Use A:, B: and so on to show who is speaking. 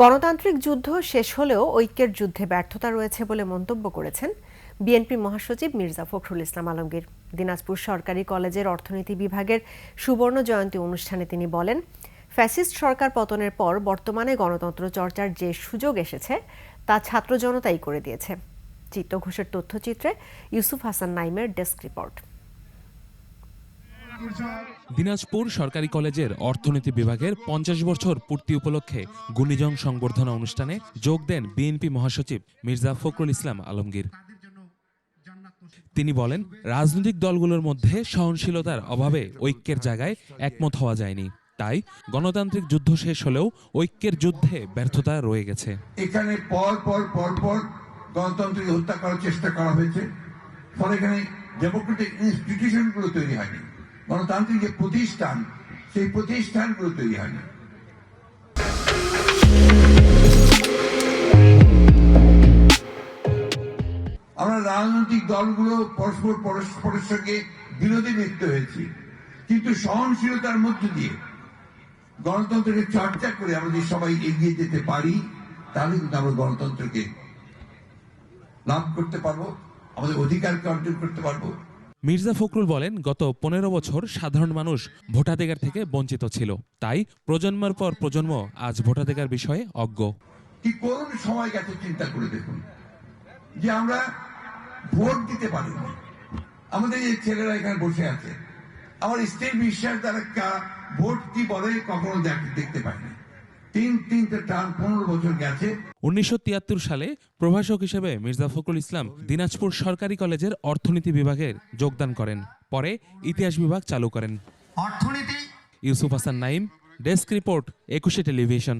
A: গণতান্ত্রিক যুদ্ধ শেষ হলেও ঐক্যের যুদ্ধে ব্যর্থতা রয়েছে বলে মন্তব্য করেছেন বিএনপি মহাসচিব মির্জা ফখরুল ইসলাম আলমগীর। দিনাজপুর সরকারি কলেজের অর্থনীতি বিভাগের সুবর্ণ জয়ন্তী অনুষ্ঠানে তিনি বলেন, ফ্যাসিস্ট সরকার পতনের পর বর্তমানে গণতন্ত্র চর্চার যে সুযোগ এসেছে, তা ছাত্র জনতাই করে দিয়েছে। চিত্ত ঘোষের তথ্যচিত্রে ইউসুফ হাসান নাইমের ডেস্ক রিপোর্ট।
B: দিনাজপুর সরকারি কলেজের অর্থনীতি বিভাগের পঞ্চাশ বছর পূর্তি উপলক্ষে গুণীজন সংবর্ধনা অনুষ্ঠানে যোগ দেন বিএনপি মহাসচিব মির্জা ফখরুল ইসলাম আলমগীর। তিনি বলেন, রাজনৈতিক দলগুলোর মধ্যে সহনশীলতার অভাবে ঐক্যের জায়গায় একমত হওয়া যায়নি। তাই গণতান্ত্রিক যুদ্ধ শেষ হলেও ঐক্যের যুদ্ধে ব্যর্থতা রয়ে গেছে।
C: এখানে পর পর পর পর গণতন্ত্রকে হত্যা করার চেষ্টা করা হয়েছে। ফলে এখানে ডেমোক্রেটিক ইনস্টিটিউশনগুলো তৈরি হয়নি। গণতান্ত্রিক যে প্রতিষ্ঠান, সেই প্রতিষ্ঠানগুলো তৈরি হয়নি। আমরা রাজনৈতিক দলগুলো পরস্পর পরস্পরের সঙ্গে বিরোধী লিপ্ত হয়েছি, কিন্তু সহনশীলতার মধ্য দিয়ে গণতন্ত্রকে চর্চা করে আমরা যদি সবাই এগিয়ে যেতে পারি, তাহলে কিন্তু আমরা গণতন্ত্রকে লাভ করতে পারব, আমাদের অধিকারকে অর্জন করতে পারব।
B: মির্জা ফখরুল বলেন, গত পনেরো বছর সাধারণ মানুষ ভোটাধিকার থেকে বঞ্চিত ছিল। তাই প্রজন্মের পর প্রজন্ম আজ ভোটাধিকার বিষয়ে অজ্ঞ।
C: কি করুন, সময় গেছে, চিন্তা করে দেখুন। যে আমরা ভোট দিতে পারিনি। আমাদের এই ছেলেরা এখানে বসে আছে। আমার স্ত্রীর বিশ্বাস তারা ভোট কি বলে কখনো দেখ- দেখতে পাইনি। তিন, তিনটে টান পনেরো বছর গেছে।
B: উনিশশো তিয়াত্তর সালে প্রভাষক হিসেবে মির্জা ফখরুল ইসলাম দিনাজপুর সরকারি কলেজের অর্থনীতি বিভাগের যোগদান করেন। পরে ইতিহাস বিভাগ চালু করেন।
D: অর্থনীতি
B: Yusuf Hasan Naim desk report Ekushey television.